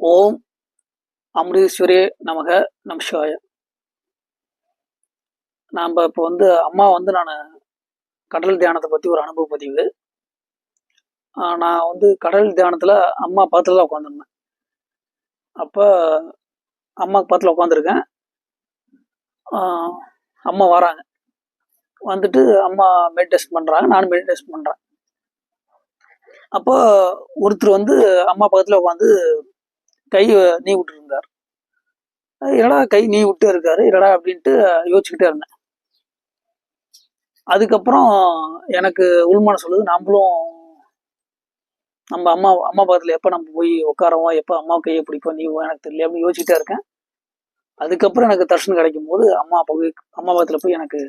ஓம் அமிர்தீஸ்வரே நமக நமசிவாய நாம் இப்போ வந்து அம்மா வந்து நான் கடல் தியானத்தை பற்றி ஒரு அனுபவ பதிவு. நான் வந்து கடல் தியானத்தில் அம்மா பக்கத்தில் தான் உட்காந்துருந்தேன் அப்போ அம்மாவுக்கு பக்கத்தில் உட்காந்துருக்கேன் அம்மா வராங்க. வந்துட்டு அம்மா மெடிடேஷன் பண்ணுறாங்க நானும் மெடிடேஷன் பண்ணுறேன் அப்போ ஒருத்தர் வந்து அம்மா பக்கத்தில் உட்காந்து கை நீ விட்டுருந்தார். என்னடா கை நீ விட்டே இருக்காரு என்னடா அப்படின்ட்டு யோசிச்சுக்கிட்டே இருந்தேன். அதுக்கப்புறம் எனக்கு உள்மான சொல்லுது நம்மளும் நம்ம அம்மா அம்மா பக்கத்தில் எப்போ நம்ம போய் உட்காரவோம்? எப்போ அம்மா கையை பிடிப்போம்? நீ எனக்கு தெரியல அப்படின்னு யோசிச்சுட்டே இருக்கேன். அதுக்கப்புறம் எனக்கு தர்ஷன் கிடைக்கும் போது அம்மா பகு அம்மா பக்கத்தில் போய் எனக்கு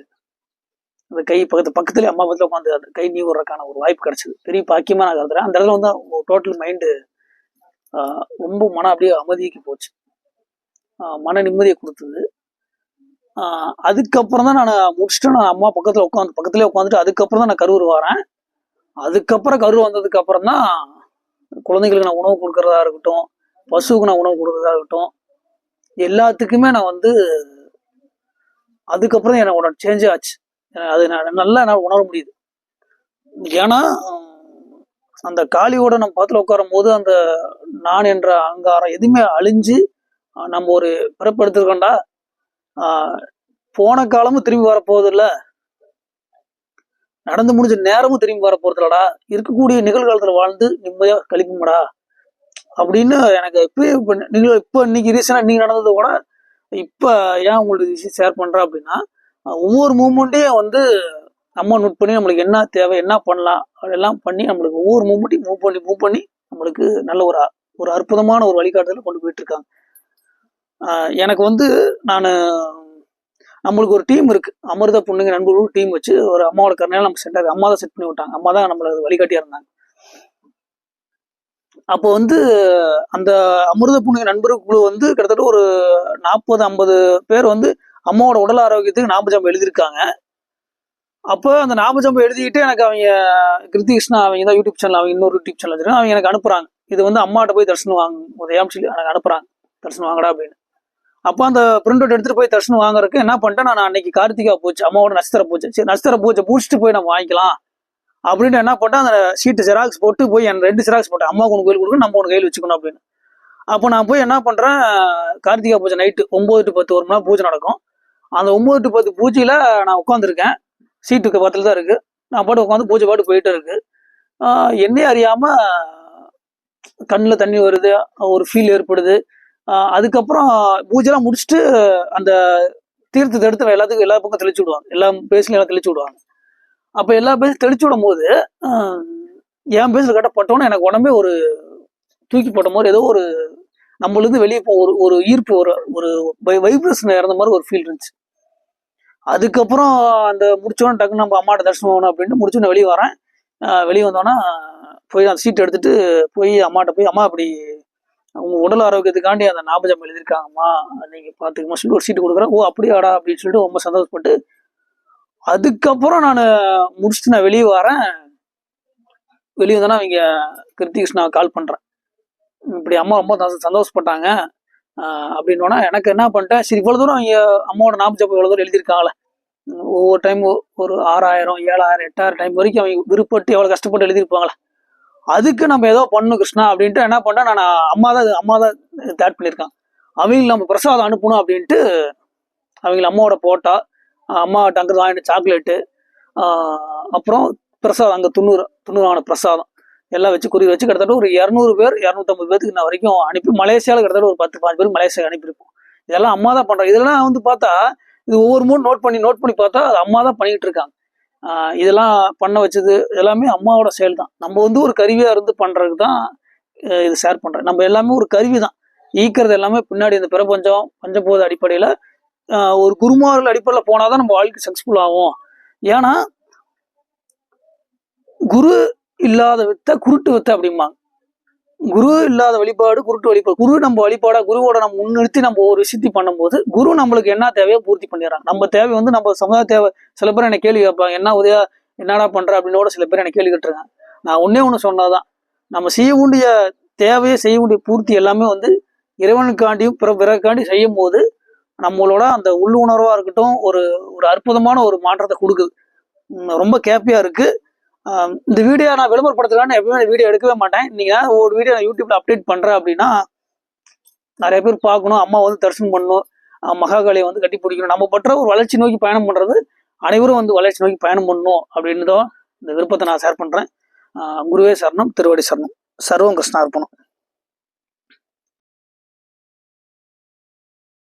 அந்த கை பக்கத்து பக்கத்துல அம்மா பக்கத்தில் உட்காந்து அந்த கை நீ விடுறதுக்கான ஒரு வாய்ப்பு கிடைச்சது. பெரிய பாக்கியமாக நான் கருதுறேன். அந்த இடத்துல வந்து டோட்டல் மைண்டு ரொம்ப மனம் அப்படியே அமைதிக்கு போச்சு. மன நிம்மதியை கொடுத்தது. அதுக்கப்புறம் தான் நான் முடிச்சுட்டு நான் அம்மா பக்கத்தில் உட்காந்து பக்கத்துலேயே உட்காந்துட்டு அதுக்கப்புறம் தான் நான் கரூர் வரேன். அதுக்கப்புறம் கரூர் வந்ததுக்கு அப்புறம் தான் குழந்தைங்களுக்கு நான் உணவு கொடுக்கறதா இருக்கட்டும் பசுவுக்கு நான் உணவு கொடுக்கறதா இருக்கட்டும் எல்லாத்துக்குமே நான் வந்து அதுக்கப்புறம் தான் என்னோட சேஞ்ச் ஆச்சு. அது நான் நல்லா என்னால் உணர முடியுது. ஏன்னா அந்த காளியோட நம்ம பக்கத்தில் உட்காரும் போது அந்த நான் என்ற அங்காரம் எதுவுமே அழிஞ்சு நம்ம ஒரு பிறப்படுத்திருக்கோண்டா போன காலமும் திரும்பி வரப்போகுது இல்ல நடந்து முடிஞ்ச நேரமும் திரும்பி வரப்போறது இல்லடா இருக்கக்கூடிய நிகழ்காலத்துல வாழ்ந்து நிம்மதியா கழிக்கும்டா. அப்படின்னு எனக்கு இப்போ இப்போ நீங்கள் இப்போ இன்னைக்கு ரீசெண்டாக நீங்கள் நடந்தது கூட இப்போ ஏன் உங்களுக்கு ஷேர் பண்றேன் அப்படின்னா ஒவ்வொரு மூமெண்ட்டையும் வந்து நம்ம நோட் பண்ணி நம்மளுக்கு என்ன தேவை என்ன பண்ணலாம் அதெல்லாம் பண்ணி நம்மளுக்கு ஒவ்வொரு மூமெண்ட்டையும் மூவ் பண்ணி மூவ் பண்ணி நம்மளுக்கு நல்ல ஒரு ஒரு அற்புதமான ஒரு வழிகாட்டுதலை கொண்டு போயிட்டு இருக்காங்க எனக்கு வந்து நான் நம்மளுக்கு ஒரு டீம் இருக்கு. அமிர்த பொண்ணுங்க நண்பர்களும் டீம் வச்சு ஒரு அம்மாவோட கருணையில நம்ம செட் அம்மா தான் செட் பண்ணி விட்டாங்க. அம்மா தான் நம்மளை வழிகாட்டியா இருந்தாங்க. அப்போ வந்து அந்த அமிர்த புண்ணிய நண்பர்கள் குழு வந்து கிட்டத்தட்ட ஒரு நாற்பது ஐம்பது பேர் வந்து அம்மாவோட உடல் ஆரோக்கியத்துக்கு ஞாபகம் எழுதியிருக்காங்க. அப்போ அந்த ஞாபகம் எழுதிக்கிட்டு எனக்கு அவங்க கிருத்திகிருஷ்ணா அவங்க தான் யூடியூப் சேனல் அவங்க இன்னொரு யூடியூப் சேனல் வச்சிருக்காங்க. அவங்க எனக்கு அனுப்புறாங்க. இது வந்து அம்மாட்ட போய் தர்ஷனம் வாங்க உதயம் சொல்லி எனக்கு அனுப்புறாங்க. தரிசனம் வாங்கடா அப்படின்னு. அப்போ அந்த பிரிண்ட் அவுட் எடுத்துட்டு போய் தர்ஷனம் வாங்குறதுக்கு என்ன பண்ணிட்டேன்? நான் அன்னைக்கு கார்த்திகா பூஜை அம்மாவோட நட்சத்திர பூஜை. சரி நட்சத்திர பூஜை பூச்சிட்டு போய் நம்ம வாங்கிக்கலாம். அப்படின்னு என்ன பண்ணிட்டேன்? அந்த சீட்டு ஜெராக்ஸ் போட்டு போய் என் ரெண்டு ஜெராக்ஸ் போட்டேன். அம்மாவுக்கு ஒன்று கையில் கொடுக்கணும் நம்ம ஒன்று கையில் வச்சுக்கணும் அப்படின்னு. அப்போ நான் போய் என்ன பண்ணுறேன் கார்த்திகா பூஜை நைட்டு ஒம்பது டு பத்து ஒரு மணி பூஜை நடக்கும். அந்த ஒம்பது டு பத்து பூஜையில் நான் உட்காந்துருக்கேன் சீட்டுக்கு பக்கத்தில் தான் இருக்குது நான் பாட்டு உட்காந்து பூஜை பாட்டு போயிட்டு இருக்கு. என்னையே அறியாமல் கண்ணில் தண்ணி வருது ஒரு ஃபீல் ஏற்படுது. அதுக்கப்புறம் பூஜைலாம் முடிச்சுட்டு அந்த தீர்த்தத்தை எடுத்து எல்லாத்துக்கும் எல்லா பக்கம் தெளிச்சு விடுவாங்க. எல்லா பேஸ்லையும் எல்லாம் தெளிச்சு விடுவாங்க. அப்போ எல்லா பேசும் தெளிச்சு விடும் போது என் பேசில் கட்டப்பட்டோன்னு எனக்கு உடம்பே ஒரு தூக்கி போட்ட மாதிரி ஏதோ ஒரு நம்மளுந்து வெளியே போ ஒரு ஒரு ஈர்ப்பு ஒரு ஒரு வைப்ரேஷன் இறந்த மாதிரி ஒரு ஃபீல் இருந்துச்சு. அதுக்கப்புறம் அந்த முடிச்சோடனே டக்குன்னு நம்ம அம்மாட்ட தரிசனம் ஆகணும் அப்படின்ட்டு முடிச்சோன்னு வெளியே வரேன் வெளியே வந்தோன்னா போய் அந்த சீட் எடுத்துட்டு போய் அம்மாட்ட போய் அம்மா அப்படி உங்க உடல் ஆரோக்கியத்துக்காண்டி அந்த ஞாபகம் எழுதியிருக்காங்கம்மா. நீங்க பாத்துக்கமா சொல்லி ஒரு சீட்டு கொடுக்குறேன். ஓ அப்படியாடா அப்படின்னு சொல்லிட்டு ரொம்ப சந்தோஷப்பட்டு அதுக்கப்புறம் நான் முடிச்சுட்டு நான் வெளியே வரேன். வெளியே வந்தோன்னா அவங்க கிருத்திகிருஷ்ணா கால் பண்றேன். இப்படி அம்மா ரொம்ப சந்தோஷப்பட்டாங்க. அப்படின்னோன்னா எனக்கு என்ன பண்ணிட்டேன்? சரி இவ்வளோ தூரம் அம்மாவோட ஞாபகம் இவ்வளோ தூரம் எழுதியிருக்காங்களே. ஒவ்வொரு டைம் ஒரு ஆறாயிரம் ஏழாயிரம் எட்டாயிரம் டைம் வரைக்கும் அவங்க விருப்பப்பட்டு எவ்வளோ கஷ்டப்பட்டு எழுதியிருப்பாங்களே? அதுக்கு நம்ம ஏதோ பண்ணணும் கிருஷ்ணா அப்படின்ட்டு என்ன பண்ணேன் நான் அம்மா தான் அம்மா தான் தேட் பண்ணியிருக்கான் அவங்களுக்கு நம்ம பிரசாதம் அனுப்பணும் அப்படின்ட்டு அவங்கள அம்மாவோட போட்டா அம்மா அங்கிருந்து வாங்கிட்டு சாக்லேட்டு அப்புறம் பிரசாதம் அங்கே துண்ணூறு துண்ணூறான பிரசாதம். எல்லாம் வச்சு குறி வச்சு கிட்டத்தட்ட ஒரு இரநூறு பேர் இரநூத்தம்பது பேருக்கு நான் வரைக்கும் அனுப்பி மலேசியாவில் கிட்டத்தட்ட ஒரு பத்து பாஞ்சு பேர் மலேசியா அனுப்பியிருப்போம். இதெல்லாம் அம்மா தான் பண்ணுறாங்க இதெல்லாம் வந்து பார்த்தா இது ஒவ்வொரு மூணு நோட் பண்ணி நோட் பண்ணி பார்த்தா அது அம்மா தான் பண்ணிட்டு இருக்காங்க. இதெல்லாம் பண்ண வச்சது எல்லாமே அம்மாவோட செயல் தான் நம்ம வந்து ஒரு கருவியாக இருந்து பண்ணுறதுக்கு தான் இது ஷேர் பண்ணுறேன் நம்ம எல்லாமே ஒரு கருவி தான். ஈக்கிறது எல்லாமே பின்னாடி இந்த பிரபஞ்சம் பஞ்சபோத அடிப்படையில் ஒரு குருமார்கள் அடிப்படையில் போனால் தான் நம்ம வாழ்க்கை சக்ஸஸ்ஃபுல் ஆகும். ஏன்னா குரு இல்லாத வித்தை குருட்டு வித்தை அப்படிம்பாங்க. குரு இல்லாத வழிபாடு குருட்டு வழிபாடு. குரு நம்ம வழிபாடா குருவோட நம்ம முன்னிறுத்தி நம்ம ஒரு விஷயத்தி பண்ணும்போது குரு நம்மளுக்கு என்ன தேவையோ பூர்த்தி பண்ணிடுறாங்க. நம்ம தேவை வந்து நம்ம சமுதாய தேவை. சில பேர் என்ன கேள்வி கேட்பாங்க என்ன உதயா என்னடா பண்ற? அப்படின்னு சில பேர் என்னை கேள்வி கேட்டுருங்க நான் ஒன்னே ஒன்று சொன்னாதான் நம்ம செய்ய வேண்டிய தேவையை செய்யக்கூடிய பூர்த்தி எல்லாமே வந்து இறைவனுக்காண்டியும் பிற பிறக்காண்டி செய்யும் போது நம்மளோட அந்த உள்ளுணர்வாக இருக்கட்டும் ஒரு ஒரு அற்புதமான ஒரு மாற்றத்தை கொடுக்குது. ரொம்ப கேப்பியாக இருக்குது இந்த வீடியோ நான் விளம்பரப்படுத்துறான்னு எப்பவுமே வீடியோ எடுக்கவே மாட்டேன். நீங்க ஒரு வீடியோ நான் யூடியூப்ல அப்டேட் பண்றேன் அப்படின்னா நிறைய பேர் பார்க்கணும். அம்மா வந்து தரிசனம் பண்ணணும். மகாகாலியை வந்து கட்டி பிடிக்கணும். நம்ம பற்ற ஒரு வளர்ச்சி நோக்கி பயணம் பண்றது அனைவரும் வந்து வளர்ச்சி நோக்கி பயணம் பண்ணணும் அப்படின்னு இந்த விருப்பத்தை நான் ஷேர் பண்றேன். குருவே சரணம் திருவடி சரணம். சர்வம் கிருஷ்ணா இருப்பணும்